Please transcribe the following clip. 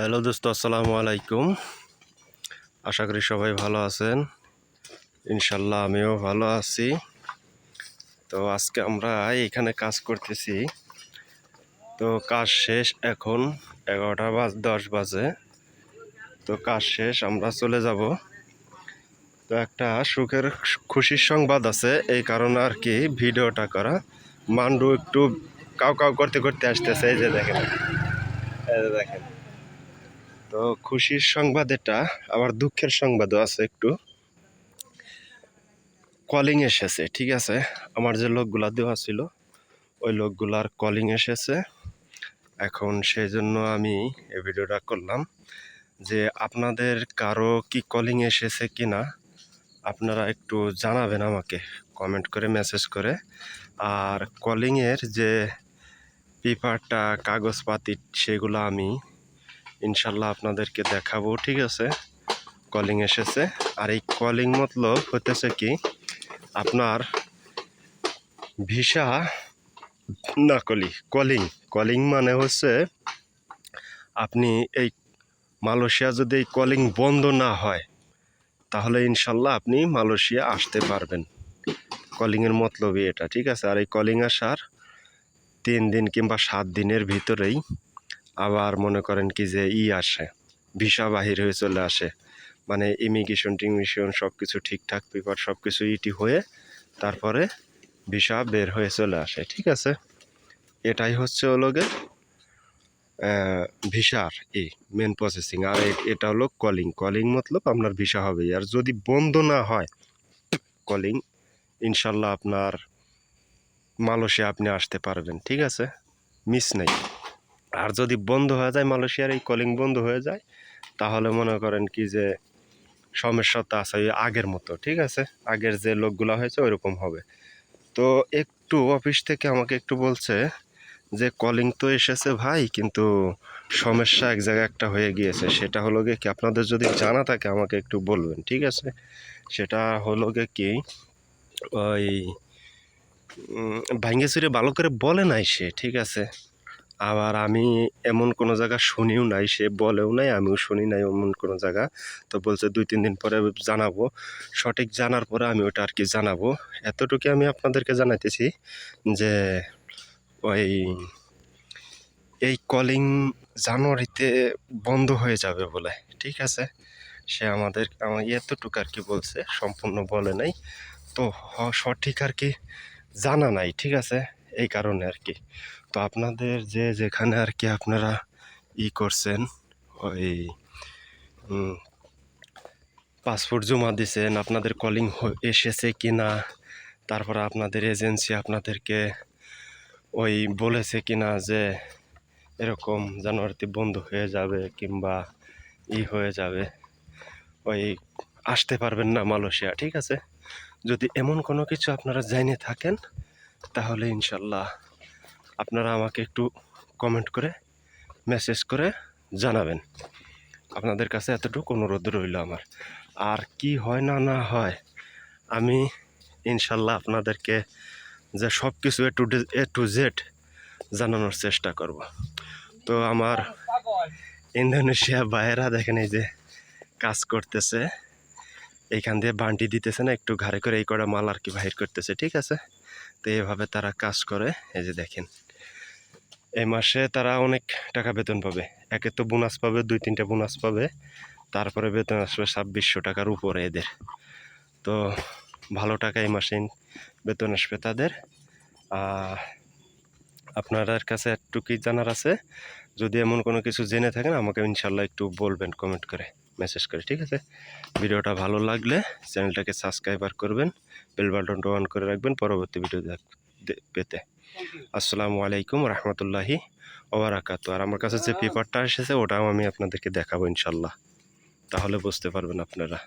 Hello দোস্ত, আসসালামু আলাইকুম। আশা করি সবাই ভালো আছেন। ইনশাল্লাহ আমিও ভালো আছি। তো আজকে আমরা এখানে কাজ করতেছি। তো কাজ শেষ এখন এগারোটা বাজ, দশ বাজে। তো কাজ শেষ, আমরা চলে যাব। তো একটা সুখের খুশির সংবাদ আছে, এই কারণে আর কি ভিডিওটা করা। মান্ডু একটু কাউ কাউ করতে করতে আসতেছে, এই যে দেখেন। এই যে দেখেন। তো খুশির সংবাদ এটা, আবার দুঃখের সংবাদও আছে একটু। কলিং এসেছে, ঠিক আছে? আমার যে লোকগুলা দেওয়া ছিল, ওই লোকগুলার কলিং এসেছে। এখন সেই জন্য আমি এই ভিডিওটা করলাম যে আপনাদের কারও কি কলিং এসেছে কি না আপনারা একটু জানাবেন আমাকে কমেন্ট করে মেসেজ করে। আর কলিংয়ের যে পেপারটা কাগজপাতি, সেগুলো আমি ইনশাল্লাহ আপনাদেরকে দেখাবো, ঠিক আছে? কলিং এসেছে। আর এই কলিং মতলব হতেছে কি, আপনার ভিসা না কলি কলিং কলিং মানে হচ্ছে আপনি এই মালয়েশিয়া যদি এই কলিং বন্ধ না হয়, তাহলে ইনশাল্লাহ আপনি মালয়েশিয়া আসতে পারবেন। কলিংয়ের মতলবই এটা, ঠিক আছে? আর এই কলিং আসার তিন দিন কিংবা সাত দিনের ভিতরেই আবার মনে করেন কি যে ই আসে, ভিসা বাহির হয়ে চলে আসে। মানে ইমিগ্রেশন টিমিগ্রেশন সব কিছু ঠিকঠাক পেপার সব কিছু ইটি হয়ে তারপরে ভিসা বের হয়ে চলে আসে, ঠিক আছে? এটাই হচ্ছে ওলোগে ভিসার ই মেন প্রসেসিং আর এটা হলো কলিং কলিং মতলব আপনার ভিসা হবে আর যদি বন্ধ না হয় কলিং ইনশাল্লাহ আপনার মালয়েশিয়া আপনি আসতে পারবেন, ঠিক আছে? মিস নেই। আর যদি বন্ধ হয়ে যায়, মালয়েশিয়ার এই কলিং বন্ধ হয়ে যায়, তাহলে মনে করেন কি যে সমস্যা তো আছে ওই আগের মতো, ঠিক আছে? আগের যে লোকগুলো হয়েছে, ওইরকম হবে। তো একটু অফিস থেকে আমাকে একটু বলছে যে কলিং তো এসেছে ভাই, কিন্তু সমস্যা এক জায়গায় একটা হয়ে গিয়েছে। সেটা হলো গিয়ে কি আপনাদের যদি জানা থাকে, আমাকে একটু বলবেন, ঠিক আছে? সেটা হলো গিয়ে কি, ওই ভাঙ্গে চুরে ভালো করে বলে নাই সে, ঠিক আছে? আবার আমি এমন কোনো জায়গা শুনিও নাই, সে বলেও নাই, আমিও শুনি নাই এমন কোনো জায়গা। তো বলছে দুই, তিন দিন পরে জানাব। সঠিক জানার পরে আমি ওটা আর কি জানাব। এতটুকু আমি আপনাদেরকে জানাইতেছি যে ওই, এই কলিং জানুয়ারিতে বন্ধ হয়ে যাবে বলে, ঠিক আছে? সে আমাদের, আমার এতটুকু আর কি বলছে, সম্পূর্ণ বলে নাই। তো সঠিক আর কি জানা নাই, ঠিক আছে? এই কারণে আর কি তো আপনাদের যে যেখানে আর কি আপনারা ই করছেন, ওই পাসপোর্ট জমা দিছেন, আপনাদের কলিং এসেছে কি না তারপর আপনাদের এজেন্সি আপনাদেরকে ওই বলেছে কি না যে এরকম জানুয়ারিতে বন্ধ হয়ে যাবে কিংবা ই হয়ে যাবে, ওই আসতে পারবেন না মালয়েশিয়া, ঠিক আছে? যদি এমন কোনো কিছু আপনারা জেনে থাকেন তাহলে ইনশাল্লাহ আপনারা আমাকে একটু কমেন্ট করে মেসেজ করে জানাবেন। আপনাদের কাছে এতটুকু অনুরোধ রইল আমার। আর কি হয় না না হয়, আমি ইনশাল্লাহ আপনাদেরকে যে সব কিছু A to A to Z জানানোর চেষ্টা করব। তো আমার ইন্দোনেশিয়া বাইরা দেখেন এই যে কাজ করতেছে। এইখান দিয়ে বান্টি দিতেছে না, একটু ঘাড়ে করে এই কটা মাল আর কি বাহির করতেছে, ঠিক আছে? তো এইভাবে তারা কাজ করে, এই যে দেখেন। এই মাসে তারা অনেক টাকা বেতন পাবে। একে তো বোনাস পাবে, দুই তিনটা বোনাস পাবে। তারপরে বেতন আসবে ছাব্বিশশো টাকার উপরে এদের। তো ভালো টাকা এই মাসে বেতন আসবে তাদের। আহ, আপনাদের কাছে একটু কি জানার আছে? যদি এমন কোনো কিছু জেনে থাকেন আমাকে ইনশাল্লাহ একটু বলবেন কমেন্ট করে মেসেজ করে ঠিক আছে? ভিডিওটা ভালো লাগলে চ্যানেলটাকে সাবস্ক্রাইবার করবেন বেল বাটনটা অন করে রাখবেন পরবর্তী ভিডিও দেখ- পেতে। আসসালামু আলাইকুম রহমতুল্লাহি ওবরাকাত আর আমার কাছে যে পেপারটা এসেছে ওটাও আমি আপনাদেরকে দেখাবো ইনশাল্লাহ তাহলে বুঝতে পারবেন আপনারা।